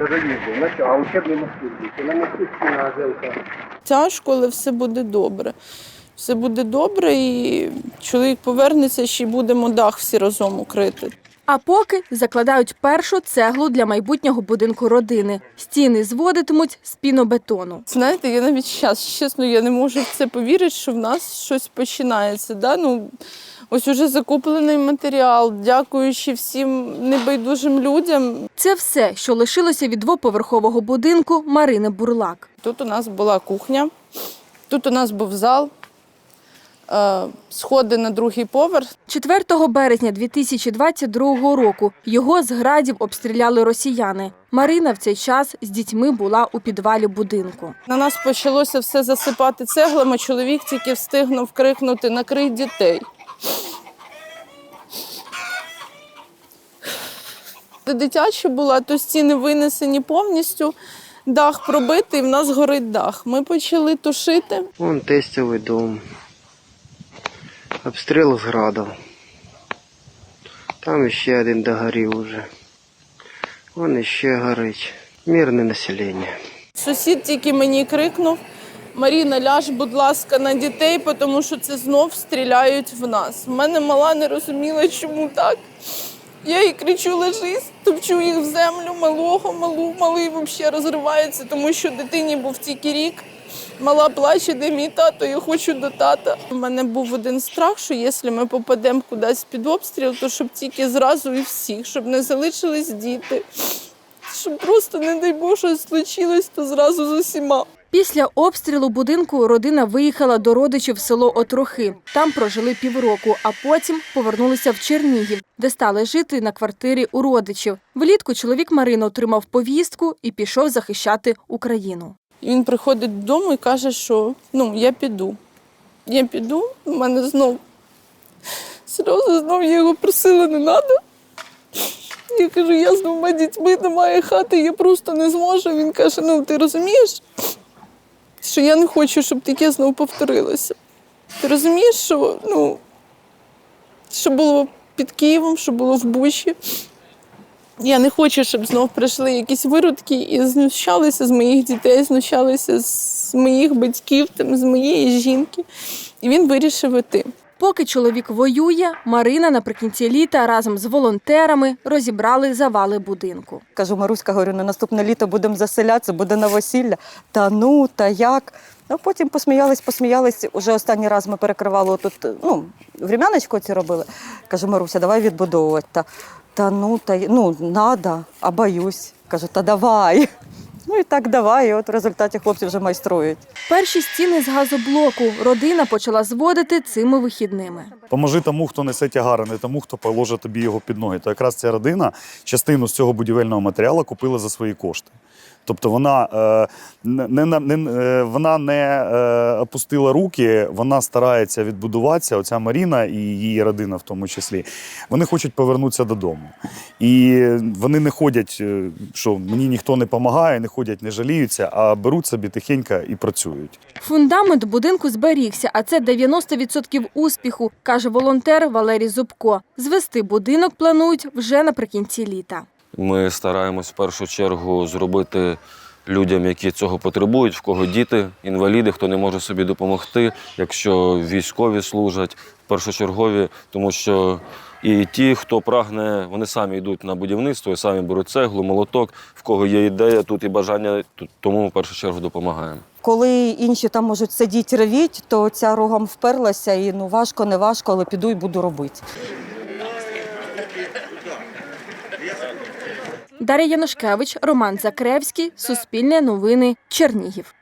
Їздив. А учебний мостик. На мостик стіна АЗЛК. Тяжко, але все буде добре. Все буде добре, і чоловік повернеться, ще й будемо дах всі разом укрити. А поки закладають першу цеглу для майбутнього будинку родини. Стіни зводитимуть з пінобетону. Знаєте, я навіть зараз, чесно, я не можу в це повірити, що в нас щось починається. Да? Ну, ось уже закуплений матеріал, дякуючи всім небайдужим людям. Це все, що лишилося від двоповерхового будинку Марини Бурлак. Тут у нас була кухня, тут у нас був зал, е, сходи на другий поверх. 4 березня 2022 року його з градів обстріляли росіяни. Марина в цей час з дітьми була у підвалі будинку. На нас почалося все засипати цеглами. Чоловік тільки встигнув крикнути накрий дітей. Дитяча була, то стіни винесені повністю, дах пробитий, в нас горить дах. Ми почали тушити. Вон тестовий дом. Обстріл з градом. Там ще один догорів уже. Вон іще горить. Мирне населення. Сусід тільки мені крикнув: Маріна, ляж, будь ласка, на дітей, тому що це знов стріляють в нас. В мене мала не розуміла, чому так. Я їй кричу, лежись, топчу їх в землю, малого, малу, малий взагалі розривається, тому що дитині був тільки рік. Мала плаче, де мій тато, я хочу до тата. У мене був один страх, що якщо ми попадемо кудись під обстріл, то щоб тільки зразу і всіх, щоб не залишились діти. Щоб просто, не дай щось случилось, то зразу з усіма. Після обстрілу будинку родина виїхала до родичів в село Отрохи. Там прожили півроку, а потім повернулися в Чернігів, де стали жити на квартирі у родичів. Влітку чоловік Марини отримав повістку і пішов захищати Україну. Він приходить додому і каже, що ну, я піду. Я піду, у мене знов сльози, знов я його просила, не треба. Я кажу, я з двома дітьми, немає хати, я просто не зможу. Він каже: ну ти розумієш, що я не хочу, щоб таке знову повторилося. Ти розумієш, що ну, що було під Києвом, що було в Бучі. Я не хочу, щоб знов прийшли якісь виродки і знущалися з моїх дітей, знущалися з моїх батьків, там, з моєї жінки. І він вирішив іти. Поки чоловік воює, Марина наприкінці літа разом з волонтерами розібрали завали будинку. Кажу, Маруська, говорю, на наступне літо будемо заселятися, буде новосілля. Та ну, та як. Ну, потім посміялись, посміялись. Уже останній раз ми перекривали тут, ну, врем'яночку ці робили. Кажу, Маруся, давай відбудовувати. Та, та ну, та, ну, надо, а боюсь. Кажу, та давай. Ну і так давай. І от в результаті хлопці вже майструють. Перші стіни з газоблоку родина почала зводити цими вихідними. Поможи тому, хто несе тягар, а не тому, хто положить тобі його під ноги. То якраз ця родина частину з цього будівельного матеріалу купила за свої кошти. Тобто вона е, не, не, е, вона не е, опустила руки, вона старається відбудуватися. Оця Маріна і її родина, в тому числі, вони хочуть повернутися додому. І вони не ходять, що мені ніхто не допомагає, не ходять, не жаліються, а беруть собі тихенько і працюють. Фундамент будинку зберігся, а це 90% успіху, каже волонтер Валерій Зубко. Звести будинок планують вже наприкінці літа. Ми стараємось в першу чергу зробити людям, які цього потребують, в кого діти, інваліди, хто не може собі допомогти, якщо військові служать, першочергові, тому що і ті, хто прагне, вони самі йдуть на будівництво, і самі беруть цеглу, молоток, в кого є ідея тут і бажання, тому в першу чергу допомагаємо. Коли інші там можуть сидіти ревіть, то ця рогом вперлася і ну важко, не важко, але піду і буду робити. Дар'я Янушкевич, Роман Закревський, Суспільне новини, Чернігів.